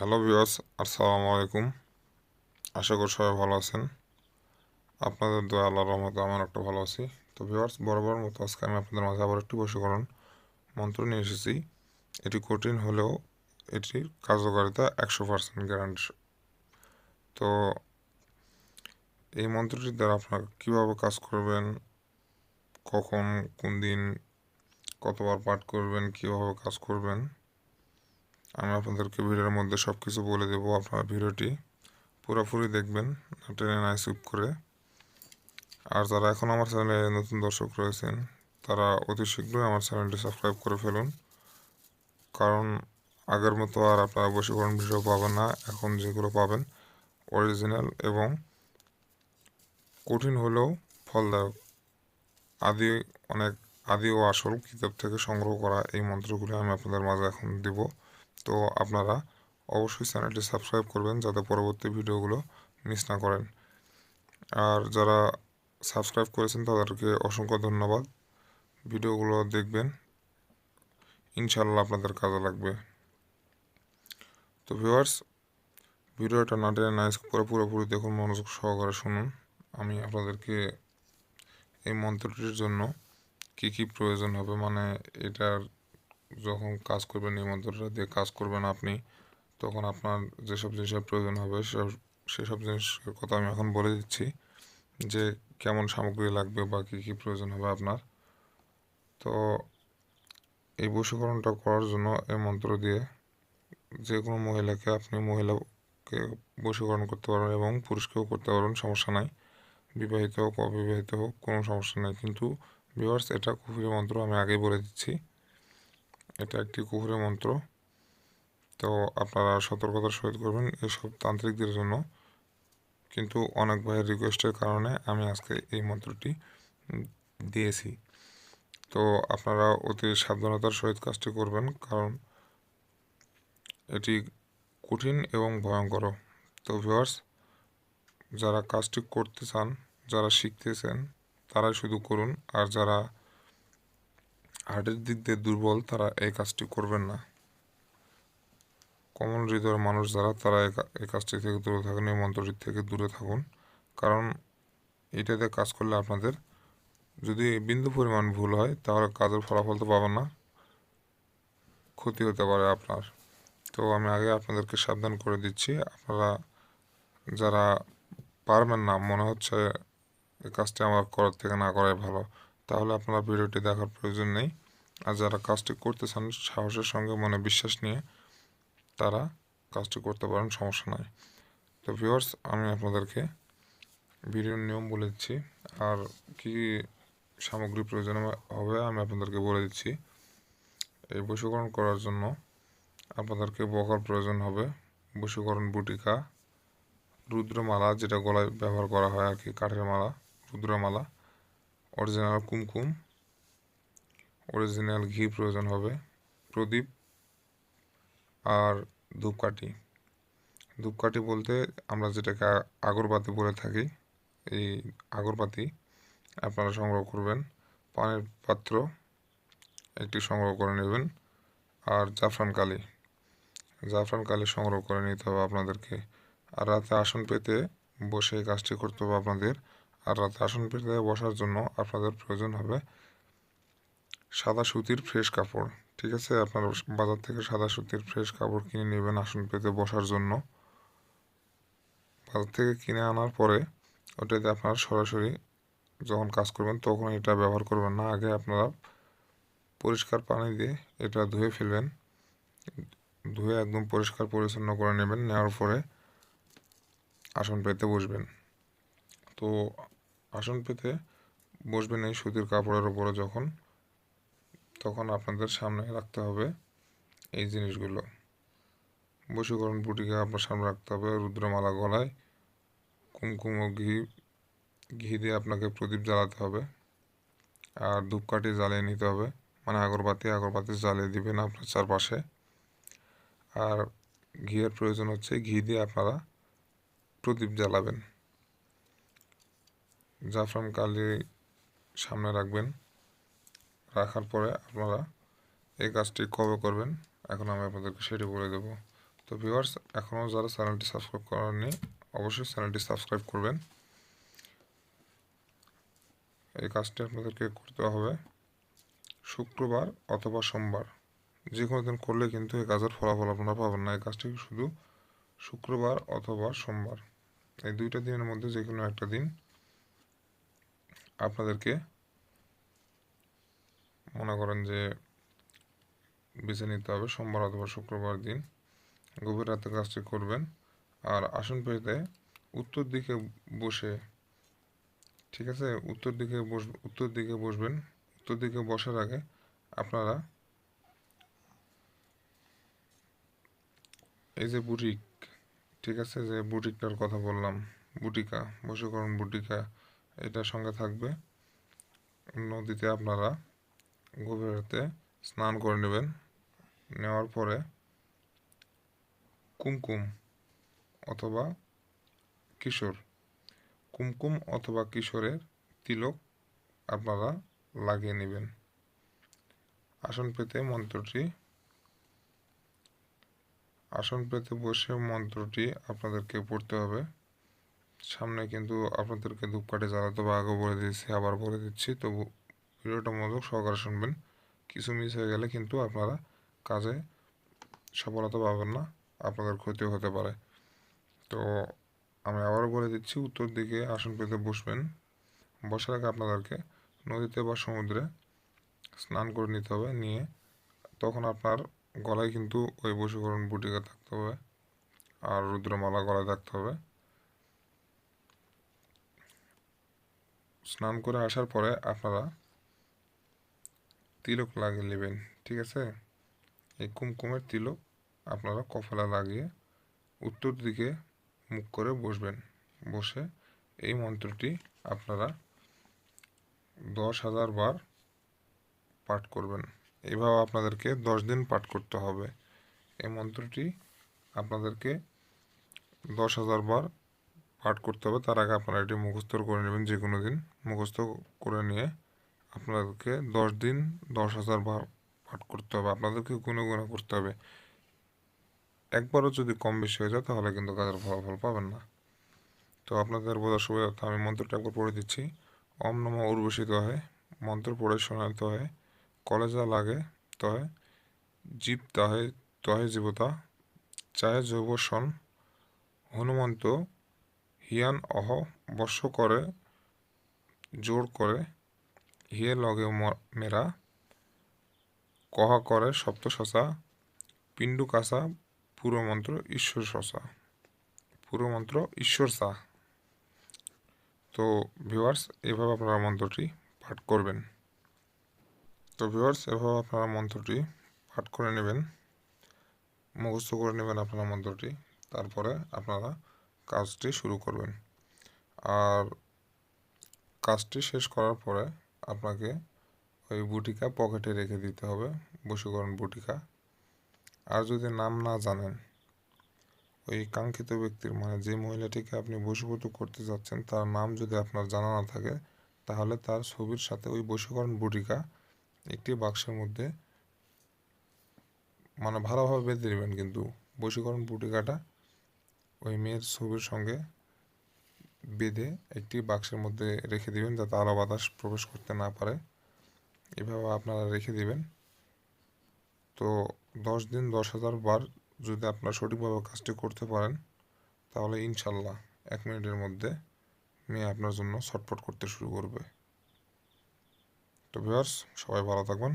Hello viewers আসসালামু আলাইকুম আশা করি সবাই ভালো আছেন। আপনাদের দোয়া আল্লাহর রহমতে আমার একটা ভালো আছি। তো ভিউয়ার্স বরাবর মতো আজকে আমি আপনাদের মাঝে আবার একটি বশীকরণ মন্ত্র নিয়ে এসেছি। এটি কঠিন হলেও এটির কার্যকারিতা একশো পার্সেন্ট গ্যারান্টি তো এই মন্ত্রটির দ্বারা আপনারা কীভাবে কাজ করবেন, কখন, কোন দিন, কতবার পাঠ করবেন, কীভাবে কাজ করবেন আমি আপনাদেরকে ভিডিওর মধ্যে সব কিছু বলে দেবো আপনারা ভিডিওটি পুরোপুরি দেখবেন, টেনে নাই সুপ করে। আর যারা এখন আমার চ্যানেলে নতুন দর্শক রয়েছেন, তারা অতি শীঘ্রই আমার চ্যানেলটি সাবস্ক্রাইব করে ফেলুন। কারণ আগের মতো আর আপনারা বসীকরণ ভিডিও পাবেন না, এখন যেগুলো পাবেন অরিজিনাল এবং কঠিন হলেও ফলদায়ক। আদি অনেক, আদি ও আসল কিতাব থেকে সংগ্রহ করা এই মন্ত্রগুলি আমি আপনাদের মাঝে এখন দিব। তো আপনারা অবশ্যই চ্যানেলটি সাবস্ক্রাইব করবেন যাতে পরবর্তী ভিডিওগুলো মিস না করেন। আর যারা সাবস্ক্রাইব করেছেন তাদেরকে অসংখ্য ধন্যবাদ। ভিডিওগুলো দেখবেন ইনশাল্লাহ আপনাদের কাজে লাগবে। তো ভিউয়ার্স, ভিডিওটা না টেনে নাইস করে পুরোপুরি দেখুন, মনোযোগ সহকারে শুনুন। আমি আপনাদেরকে এই মন্ত্রটির জন্য কি কি প্রয়োজন হবে মানে এটার যখন কাজ করবেন এই মন্ত্রটা দিয়ে কাজ করবেন আপনি, তখন আপনার যেসব জিনিসের প্রয়োজন হবে, সেসব সেসব জিনিসের কথা আমি এখন বলে দিচ্ছি, যে কেমন সামগ্রী লাগবে বা কী কী প্রয়োজন হবে আপনার। তো এই বশীকরণটা করার জন্য এই মন্ত্র দিয়ে যে কোনো মহিলাকে আপনি মহিলাকে বশীকরণ করতে পারবেন এবং পুরুষকেও করতে পারবেন সমস্যা নাই। বিবাহিত হোক, অবিবাহিত হোক, কোনো সমস্যা নাই। কিন্তু ভিওয়ার্স এটা কুফুরি মন্ত্র আমি আগেই বলে দিচ্ছি। এটা একটি কুকুরের মন্ত্র। তো আপনারা সতর্কতার সহিত করবেন এসব তান্ত্রিকদের জন্য। কিন্তু অনেক ভাইয়ের রিকোয়েস্টের কারণে আমি আজকে এই মন্ত্রটি দিয়েছি। তো আপনারা অতি সাবধানতার সহিত কাজটি করবেন, কারণ এটি কঠিন এবং ভয়ঙ্কর। তো ভিওয়ার্স যারা কাজটি করতে চান, যারা শিখতেছেন তারাই শুধু করুন। আর যারা হার্টের দিক দিয়ে দুর্বল, তারা এই কাজটি করবেন না। কমন হৃদয়ের মানুষ যারা, তারা এই কাজটি থেকে দূরে থাকুন, এই মন্ত্রটি থেকে দূরে থাকুন। কারণ এটাতে কাজ করলে আপনাদের যদি বিন্দু পরিমাণ ভুল হয়, তাহলে কাজের ফলাফল তো পাবেন না, ক্ষতি হতে পারে আপনার। তো আমি আগে আপনাদেরকে সাবধান করে দিচ্ছি, আপনারা যারা পারবেন না, মনে হচ্ছে এই কাজটি আমার করার থেকে না করাই ভালো, তাহলে আপনারা ভিডিওটি দেখার প্রয়োজন নেই। আর যারা কাজটি করতে চান সাহসের সঙ্গে মনে বিশ্বাস নিয়ে তারা কাজটি করতে পারেন, সমস্যা নয় তো ভিউয়ার্স আমি আপনাদেরকে ভিডিওর নিয়ম বলে দিচ্ছি। আর কি সামগ্রী প্রয়োজন হবে আমি আপনাদেরকে বলে দিচ্ছি। এই বশীকরণ করার জন্য আপনাদেরকে বকার প্রয়োজন হবে। বশীকরণ বুটিকা, রুদ্রমালা, যেটা গলায় ব্যবহার করা হয় আর কি, কাঠের মালা, রুদ্রমালা অরিজিনাল কুমকুম অরিজিনাল ঘি প্রয়োজন হবে, প্রদীপ আর ধূপকাঠি। ধূপকাঠি বলতে আমরা যেটাকে আগরবাতি বলে থাকি, এই আগরবাতি আপনারা সংগ্রহ করবেন। পানের পাত্র একটি সংগ্রহ করে নেবেন আর জাফরান কালি। জাফরান কালি সংগ্রহ করে নিতে হবে আপনাদেরকে। আর রাতে আসন পেতে বসে কাজটি করতে হবে আপনাদের। আর রাতে আসন পেতে বসার জন্য আপনাদের প্রয়োজন হবে সাদা সুতির ফ্রেশ কাপড়, ঠিক আছে? আপনার বাজার থেকে সাদা সুতির ফ্রেশ কাপড় কিনে নেবেন আসন পেতে বসার জন্য। বাজার থেকে কিনে আনার পরে ওটাতে আপনারা সরাসরি যখন কাজ করবেন তখন এটা ব্যবহার করবেন না। আগে আপনারা পরিষ্কার পানি দিয়ে এটা ধুয়ে ফেলবেন। ধুয়ে একদম পরিষ্কার পরিচ্ছন্ন করে নেবেন। নেওয়ার পরে আসন পেতে বসবেন। তো আসন পেতে বসবেন এই সুতির কাপড়ের উপরে যখন। তখন আপনাদের সামনে রাখতে হবে এই জিনিসগুলো। বশীকরণ বুটিকে আপনার সামনে রাখতে হবে, রুদ্রমালা গলায় কুমকুম ও ঘি ঘি দিয়ে আপনাকে প্রদীপ জ্বালাতে হবে। আর ধূপকাঠি জ্বালিয়ে নিতে হবে মানে আগরবাতি আগরবাতি জ্বালিয়ে দিবেন আপনার চারপাশে। আর ঘিয়ের প্রয়োজন হচ্ছে ঘি দিয়ে আপনারা প্রদীপ জ্বালাবেন। জাফরান কালি সামনে রাখবেন। রাখার পরে আপনারা এই কাজটি কবে করবেন, এখন আমি আপনাদেরকে সেটি বলে দেবো। তো ভিউয়ার্স এখনও যারা চ্যানেলটি সাবস্ক্রাইব করেননি, অবশ্যই চ্যানেলটি সাবস্ক্রাইব করবেন। এই কাজটি আপনাদেরকে করতে হবে শুক্রবার অথবা সোমবার। যে কোনো দিন করলে কিন্তু এই কাজের ফলাফল আপনারা পাবেন না। এই কাজটি শুধু শুক্রবার অথবা সোমবার। এই দুইটা দিনের মধ্যে যে কোনো একটা দিন আপনাদেরকে মনে করেন যে বেছে নিতে হবে, সোমবার অথবা শুক্রবার দিন। গভীর রাতে কাজটি করবেন। আর আসন পেতে উত্তর দিকে বসে, ঠিক আছে? উত্তর দিকে বস, উত্তর দিকে বসবেন। উত্তর দিকে বসার আগে আপনারা এই যে বুটিক, ঠিক আছে? যে বুটিকটার কথা বললাম, বুটিকা বশীকরণ বুটিকা এটার সঙ্গে থাকবে। নদীতে আপনারা গভীর রাতে স্নান করে নেবেন। নেওয়ার পরে কুমকুম অথবা কিশোর। কুমকুম অথবা কিশোরের তিলক আপনারা লাগিয়ে নেবেন। আসন পেতে মন্ত্রটি, আসন পেতে বসে মন্ত্রটি আপনাদেরকে পড়তে হবে। সামনে কিন্তু আপনাদেরকে ধূপকাঠি জ্বালাতে বা আগে বলে দিচ্ছি আবার বলে দিচ্ছি, তবু ভিডিওটা মনোযোগ সহকারে শুনবেন। কিছু মিস হয়ে গেলে কিন্তু আপনারা কাজে সফলতা পাবেন না, আপনাদের ক্ষতিও হতে পারে। তো আমি আবারও বলে দিচ্ছি, উত্তর দিকে আসন পেতে বসবেন। বসার আগে আপনাদেরকে নদীতে বা সমুদ্রে স্নান করে নিতে হবে, নিয়ে তখন আপনার গলায় কিন্তু ওই বশীকরণ বুটিকা থাকতে হবে আর রুদ্রমালা গলায় থাকতে হবে। স্নান করে আসার পরে আপনারা তিলক লাগিয়ে নেবেন, ঠিক আছে? এই কুমকুমের তিলক আপনারা কপালে লাগিয়ে উত্তর দিকে মুখ করে বসবেন। বসে এই মন্ত্রটি আপনারা দশ হাজার বার পাঠ করবেন। এইভাবে আপনাদেরকে দশ দিন পাঠ করতে হবে। এই মন্ত্রটি আপনাদেরকে দশ হাজার বার পাঠ করতে হবে। তার আগে আপনারা এটি মুখস্থ করে নেবেন যে কোনো দিন মুখস্থ করে নিয়ে আপনাদেরকে দশ দিন দশ হাজার বার পাঠ করতে হবে, আপনাদেরকে গুনে গুনে করতে হবে। একবারও যদি কম বেশি হয়ে যায়, তাহলে কিন্তু কাজের ফলাফল পাবেন না। তো আপনাদের বোঝার সুবিধার্থে আমি মন্ত্রটা একবার পড়ে দিচ্ছি। অম নম উর্বশিত হয়, মন্ত্র পড়ে শোনাতে হয়, কলেজা লাগে তয় জীব তাহে, তহে জীবতা চায় যুবসন হনুমন্ত, হিয়ান অহ, বর্ষ করে, জোর করে হিয়ে লগে মেরা কহা করে সপ্ত শশা, পিণ্ডু কাসা পুরো মন্ত্র ঈশ্বর শশা, পুরো মন্ত্র ঈশ্বর সা। তো ভিউয়ার্স এভাবে আপনারা মন্ত্রটি পাঠ করবেন। তো ভিউয়ার্স এভাবে আপনারা মন্ত্রটি পাঠ করে নেবেন, মুখস্থ করে নেবেন আপনারা মন্ত্রটি, তারপরে আপনারা কাজটি শুরু করবেন। আর কাজটি শেষ করার পরে আপনাকে ওই বুটিকা পকেটে রেখে দিতে হবে বশীকরণ বুটিকা। আর যদি নাম না জানেন, ওই কাঙ্ক্ষিত ব্যক্তির মানে যে মহিলাটিকে আপনি বশীভূত করতে যাচ্ছেন, তার নাম যদি আপনার জানা না থাকে, তাহলে তার ছবির সাথে ওই বশীকরণ বুটিকা একটি বাক্সের মধ্যে মানে ভালোভাবে বেঁধে দেবেন কিন্তু বশীকরণ বুটিকাটা ওই মেয়ের ছবির সঙ্গে বেঁধে একটি বাক্সের মধ্যে রেখে দিবেন যাতে আলো বাতাস প্রবেশ করতে না পারে। এভাবে আপনারা রেখে দিবেন। তো দশ দিন দশ হাজার বার যদি আপনারা সঠিকভাবে কাজটি করতে পারেন, তাহলে ইনশাল্লাহ এক মিনিটের মধ্যে মেয়ে আপনার জন্য ছটফট করতে শুরু করবে। তো ভিউয়ার্স, সবাই ভালো থাকবেন।